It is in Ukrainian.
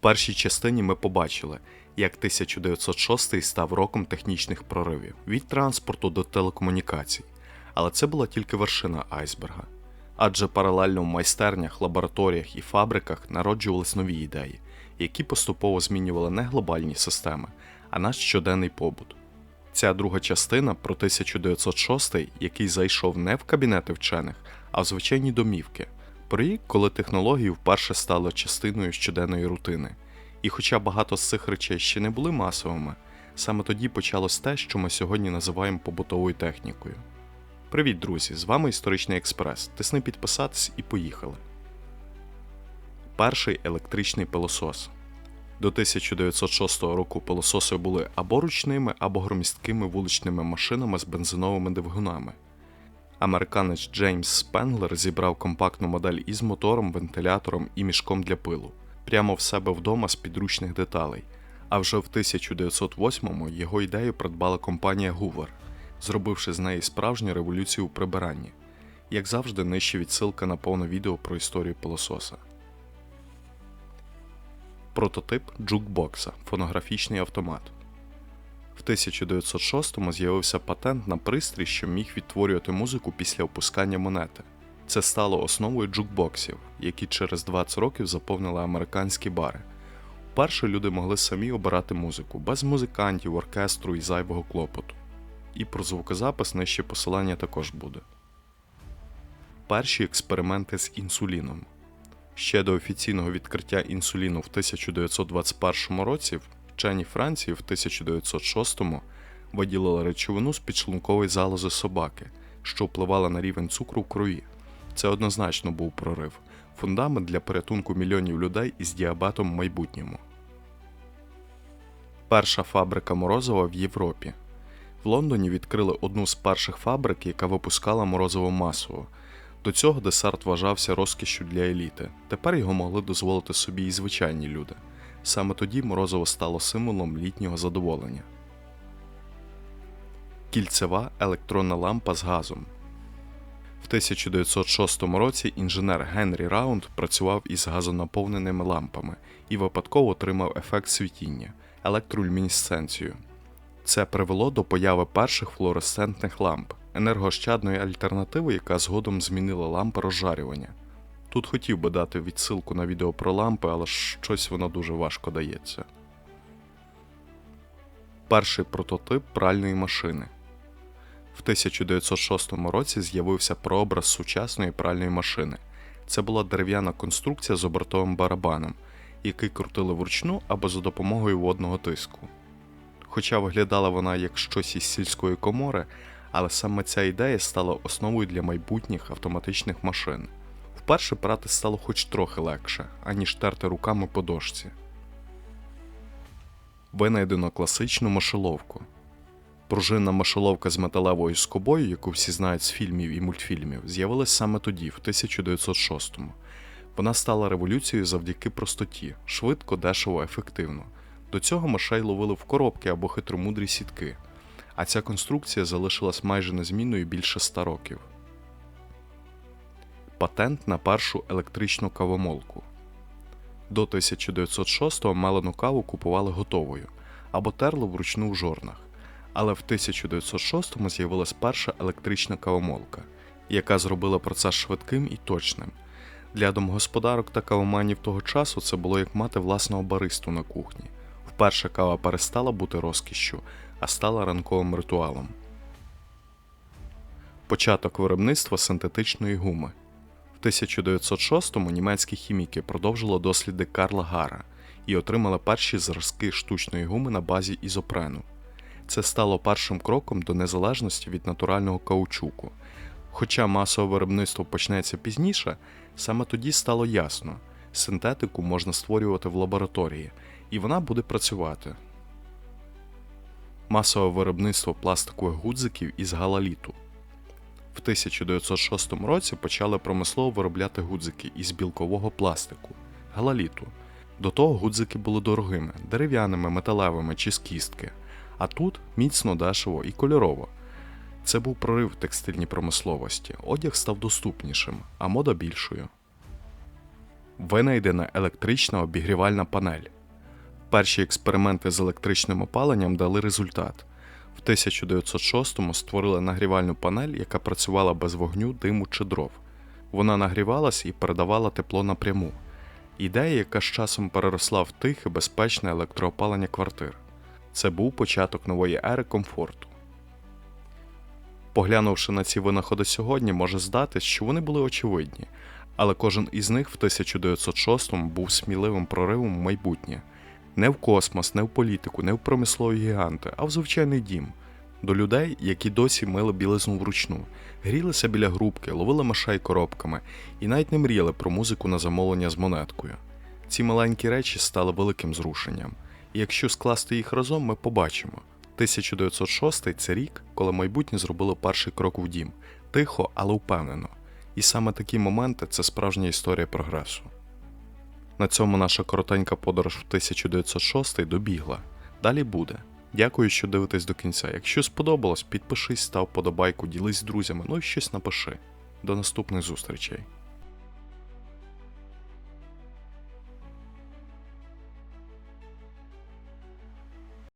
першій частині ми побачили, як 1906 став роком технічних проривів від транспорту до телекомунікацій. Але це була тільки вершина айсберга. Адже паралельно в майстернях, лабораторіях і фабриках народжувались нові ідеї, які поступово змінювали не глобальні системи, а наш щоденний побут. Ця друга частина про 1906, який зайшов не в кабінети вчених, а в звичайні домівки, про коли технології вперше стали частиною щоденної рутини. І хоча багато з цих речей ще не були масовими, саме тоді почалось те, що ми сьогодні називаємо побутовою технікою. Привіт, друзі! З вами Історичний Експрес. Тисни підписатись і поїхали. Перший електричний пилосос. До 1906 року пилососи були або ручними, або громісткими вуличними машинами з бензиновими двигунами. Американець Джеймс Спенглер зібрав компактну модель із мотором, вентилятором і мішком для пилу прямо в себе вдома з підручних деталей. А вже в 1908-му його ідею придбала компанія Hoover, зробивши з неї справжню революцію у прибиранні. Як завжди, нижче відсилка на повне відео про історію пилососа. Прототип джукбокса фонографічний автомат. В 1906-му з'явився патент на пристрій, що міг відтворювати музику після опускання монети. Це стало основою джукбоксів, які через 20 років заповнили американські бари. Вперше люди могли самі обирати музику, без музикантів, оркестру і зайвого клопоту. І про звукозапис нижче посилання також буде. Перші експерименти з інсуліном. Ще до офіційного відкриття інсуліну в 1921 році вчені Франції в 1906-му виділили речовину з підшлункової залози собаки, що впливала на рівень цукру в крові. Це однозначно був прорив, фундамент для порятунку мільйонів людей із діабетом в майбутньому. Перша фабрика морозива в Європі. В Лондоні відкрили одну з перших фабрик, яка випускала морозиво масово. До цього десерт вважався розкішшю для еліти. Тепер його могли дозволити собі і звичайні люди. Саме тоді морозиво стало символом літнього задоволення. Кільцева електронна лампа з газом. В 1906 році інженер Генрі Раунд працював із газонаповненими лампами і випадково отримав ефект світіння електролюмінесценцію. Це привело до появи перших флуоресцентних ламп, енергоощадної альтернативи, яка згодом змінила лампи розжарювання. Тут хотів би дати відсилку на відео про лампи, але щось воно дуже важко дається. Перший прототип пральної машини. В 1906 році з'явився прообраз сучасної пральної машини. Це була дерев'яна конструкція з обертовим барабаном, який крутили вручну або за допомогою водного тиску. Хоча виглядала вона як щось із сільської комори, але саме ця ідея стала основою для майбутніх автоматичних машин. Вперше прати стало хоч трохи легше, аніж терти руками по дошці. Винайдено класичну мишоловку. Пружинна мишоловка з металевою скобою, яку всі знають з фільмів і мультфільмів, з'явилась саме тоді, в 1906-му. Вона стала революцією завдяки простоті, швидко, дешево, ефективно. До цього мишей ловили в коробки або хитромудрі сітки, а ця конструкція залишилась майже незмінною більше ста років. Патент на першу електричну кавомолку. До 1906-го мелену каву купували готовою або терли вручну в жорнах. Але в 1906-му з'явилась перша електрична кавомолка, яка зробила процес швидким і точним. Для домогосподарок та кавоманів того часу це було як мати власного баристу на кухні. Вперше кава перестала бути розкішшю, а стала ранковим ритуалом. Початок виробництва синтетичної гуми. В 1906-му німецькі хіміки продовжили досліди Карла Гара і отримали перші зразки штучної гуми на базі ізопрену. Це стало першим кроком до незалежності від натурального каучуку. Хоча масове виробництво почнеться пізніше, саме тоді стало ясно, синтетику можна створювати в лабораторії, і вона буде працювати. Масове виробництво пластикових гудзиків із галаліту. В 1906 році почали промислово виробляти гудзики із білкового пластику галаліту. До того гудзики були дорогими, дерев'яними, металевими чи з кістки а тут міцно, дешево і кольорово. Це був прорив текстильній промисловості, одяг став доступнішим, а мода більшою. винайдена електрична обігрівальна панель. Перші експерименти з електричним опаленням дали результат. В 1906-му створили нагрівальну панель, яка працювала без вогню, диму чи дров. Вона нагрівалась і передавала тепло напряму. Ідея, яка з часом переросла в тихе, безпечне електроопалення квартир. Це був початок нової ери комфорту. Поглянувши на ці винаходи сьогодні, може здатись, що вони були очевидні, але кожен із них в 1906-му був сміливим проривом в майбутнє. Не в космос, не в політику, не в промислові гіганти, а в звичайний дім. До людей, які досі мили білизну вручну, грілися біля грубки, ловили мишей коробками і навіть не мріяли про музику на замовлення з монеткою. Ці маленькі речі стали великим зрушенням, і якщо скласти їх разом, ми побачимо. 1906 це рік, коли майбутнє зробило перший крок в дім, тихо, але впевнено. І саме такі моменти це справжня історія прогресу. На цьому наша коротенька подорож в 1906 добігла. Далі буде. Дякую, що дивитесь до кінця. Якщо сподобалось, підпишись, став подобайку, ділись з друзями, ну і щось напиши. До наступних зустрічей.